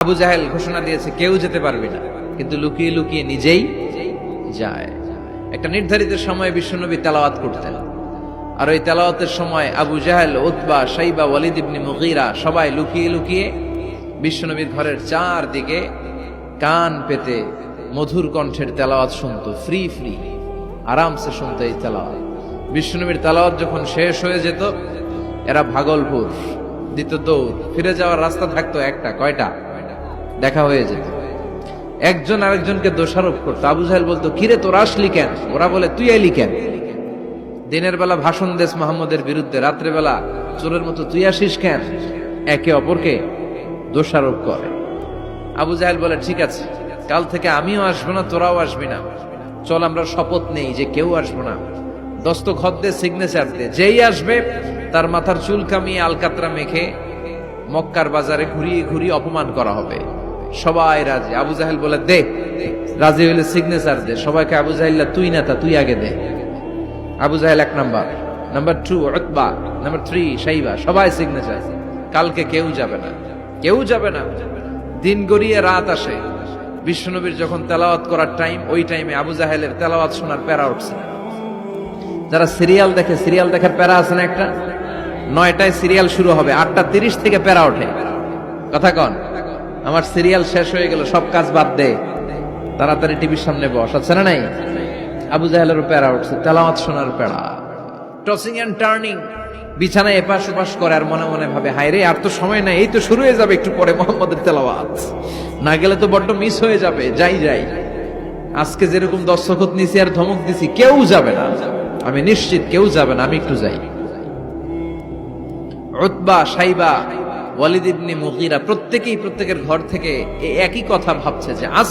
আবু জাহেল ঘোষণা দিয়েছে, কেউ যেতে পারবে না। কিন্তু লুকিয়ে লুকিয়ে নিজেই যায়। একটা নির্ধারিত সময়ে বিশ্বনবী তেলাওয়াত করতেন। আর ওই তেলাওয়াতের সময় আবু জাহেল, উতবা সাইবা ওয়ালিদ ইবনে মুগীরা সবাই লুকিয়ে লুকিয়ে বিশ্বনবীর ঘরের চারদিকে কান পেতে মধুর কণ্ঠের তেলাওয়াত শুনতো। Free free. আরামসে শুনতো এই তেলাওয়াত। বিশ্বনবীর তেলাওয়াত যখন শেষ হয়ে যেত, এরা ভাগলপুর দিত দৌড়, ফিরে যাওয়ার রাস্তা থাকতো একটা, কয়টা? দেখা হয়ে যেত একজন আরেকজনকে দোষারোপ করতো। আবু জাহেল বলতো, কিরে, তোর আসলি কেন? ওরা বলে, তুই এলি কেন? দিনের বেলা ভাষণ দেশ মোহাম্মদের বিরুদ্ধে, রাত্রে বেলা চোরের মতো, তুই আসিস কেন? একে অপরকে দোষারোপ করে। আবু জাহেল বলে, ঠিক আছে, কাল থেকে আমিও আসব না, তোরাও আসবি না। চল, আমরা শপথ নেই যে কেউ আসব না। দস্তখত দে সিগনেচার দে। যেই আসবে, তার মাথার চুল কামিয়ে আলকাতরা মেখে মক্কার বাজারে ঘুরিয়ে ঘুরিয়ে অপমান করা হবে। সবাই রাজি। আবু জাহেল বলে, দে, রাজি হইলে সিগনেচার দে। সবাইকে আবু জাহিল্লা তুই না তা, তুই আগে দে। আবু জাহেল এক number. Number two Utba. Number three Shaiba. সবাই সিগনেচার কালকে কেউ যাবে না। কেউ যাবে না। দিন গড়িয়ে রাত আসে। বিশ্বনবীর যখন তেলাওয়াত করার টাইম ওই টাইমে আবু জাহেলের তেলাওয়াত শোনার প্যারা উঠছে। যারা সিরিয়াল দেখে সিরিয়াল দেখার প্যারা আছে না একটা? নয়টায় সিরিয়াল শুরু হবে। আটটা তিরিশ থেকে প্যারা ওঠে। কথা কন। আমার সিরিয়াল শেষ হয়ে গেল সব কাজ বাদ দে। তাড়াতাড়ি টিভির সামনে বস, আছে না নাই? আবু জাহেলেরও প্যারা উঠছে, তেলাওয়াত শোনার প্যারা। টসিং অ্যান্ড টার্নিং বিছানায় এপাশ ওপাশ করে আর মনে মনে ভাবে, হায় রে, আর তো সময় নাই, এই তো শুরু হয়ে যাবে একটু পরে মোহাম্মদের তেলাওয়াত। না গেলে তো বড্ড মিস হয়ে যাবে, যাই যাই। আজকে যেরকম দর্শকত নিছি আর ধমক দিছি, কেউ যাবে না। আমি নিশ্চিত কেউ যাবে না, আমি একটু যাই। উতবা, সাইবা ওয়ালিদ ইবনে মুগিরা প্রত্যেকেই প্রত্যেকের ঘর থেকে একই কথা ভাবছে যে আজ